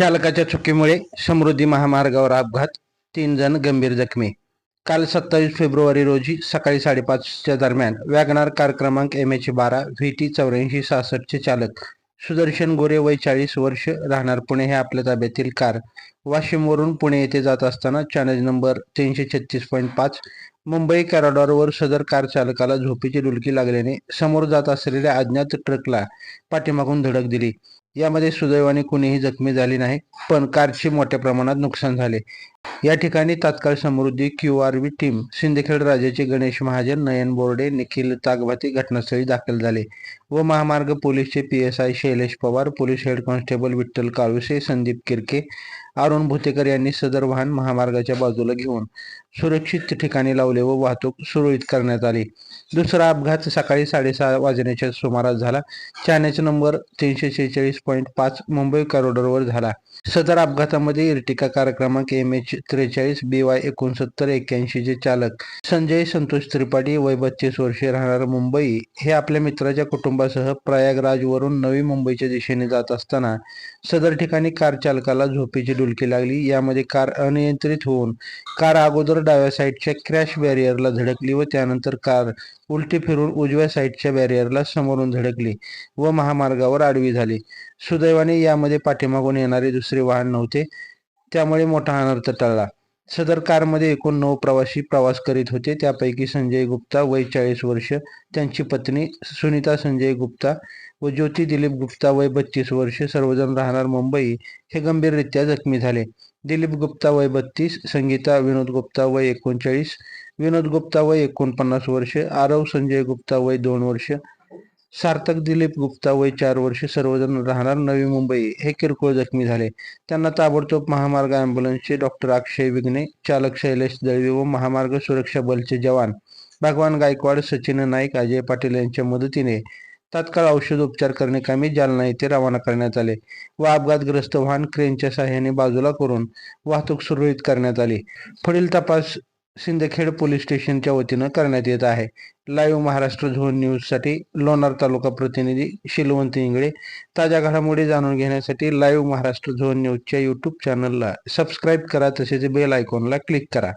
चालकाच्या चुकीमुळे समृद्धी महामार्गावर अपघात तीन जण गंभीर जखमी. काल सत्तावीस फेब्रुवारी रोजी सकाळी साडेपाचच्या दरम्यान वॅगनार कार क्रमांक एम एच बारा व्ही टी चौऱ्याऐंशी सहासष्टचे चालक सुदर्शन गोरे वय चाळीस वर्ष राहणार पुणे हे आपल्या ताब्यातील कार. वाशिमवरून पुणे येथे जात असताना चॅनल नंबर तीनशे छत्तीस पॉईंट पाच मुंबई कॅरॉडॉरवर सदर कार चालकाला झोपेची डुलकी लागल्याने समोर जात असलेल्या अज्ञात ट्रकला पाठीमागून धडक दिली. यामध्ये सुदैवाने कुणीही जखमी झाले नाही पण कारचे मोठ्या प्रमाणात नुकसान झाले. या ठिकाणी तात्काळ Samruddhi Q R V team Sindkhed राजाचे गणेश महाजन नयन बोर्डे निखिल तागभाती घटनास्थळी दाखल झाले व महामार्ग पोलीसचे P S I Shailesh Pawar police head constable Vitthal Kaluse Sandeep Kirke Arun Bhutekar यांनी सदर वाहन महामार्गाच्या बाजूला घेऊन सुरक्षित ठिकाणी लावले व वाहतूक सुरळीत करण्यात आली. दुसरा अपघात सकाळी साडेसहा वाजण्याच्या सुमारास झाला. चाण्याचा नंबर तीनशे शेहेचाळीस पॉईंट पाच मुंबई कॉरिडॉरवर झाला. सदर अपघातामध्ये इर्टिका कार्यक्रमांक एम एच त्रेचाळीस बी वाय एकोणसत्तर एक्क्याऐंशीचे चालक. संजय संतोष त्रिपाठी वय बत्तीस वर्षे राहणार मुंबई. हे आपल्या मित्राच्या कुटुंबासह प्रयागराजवरून नवी मुंबईच्या दिशेने जात असताना सदर ठिकाणी कार चालकाला झोपेची डुलकी लागली. यामध्ये कार अनियंत्रित होऊन कार अगोदर डाव्या साईडच्या क्रॅश बॅरियरला धडकली व त्यानंतर कार उलटी फिरून उजव्या साईडच्या बॅरियरला समोरून धडकली व महामार्गावर आडवी झाली. सुदैवाने यामध्ये पाठीमागून येणारे दुसरे वाहन नव्हते. त्यामुळे मोठा अनर्थ टळला सदर कारमध्ये एकूण नऊ प्रवासी प्रवास करीत होते. त्यापैकी संजय गुप्ता वय चाळीस वर्ष त्यांची पत्नी सुनीता संजय गुप्ता व ज्योती दिलीप गुप्ता वय बत्तीस वर्ष सर्वजण राहणार मुंबई हे गंभीररित्या जखमी झाले. दिलीप गुप्ता वय बत्तीस संगीता विनोद गुप्ता वय एकोणचाळीस विनोद गुप्ता वय एकोणपन्नास वर्ष आरव संजय गुप्ता वय दोन वर्ष सार्थक दिलीप गुप्ता वय चार वर्षे सर्वजण राहणार नवी मुंबई हे किरकोळ जखमी झाले. त्यांना ताबडतोब महामार्ग अँब्युलन्सचे डॉक्टर अक्षय विघ्ने चालक शैलेश दळवी व महामार्ग सुरक्षा बलचे जवान भगवान गायकवाड सचिन नाईक अजय पाटील यांच्या मदतीने तात्काळ औषध उपचार करण्याकामी जालना येथे रवाना करण्यात आले. व अपघातग्रस्त वाहन क्रेनच्या सहाय्याने बाजूला करून वाहतूक सुरळीत करण्यात आली. पुढील तपास सिंदखेड पोलीस स्टेशनच्या वतीनं करण्यात येत आहे. लाईव्ह महाराष्ट्र झोन न्यूजसाठी लोणार तालुका प्रतिनिधी शिलवंत इंगळे ताज्या घडामोडी जाणून घेण्यासाठी लाईव्ह महाराष्ट्र झोन न्यूजच्या यूट्यूब चॅनलला सबस्क्राईब करा तसेच बेल आयकॉनला क्लिक करा.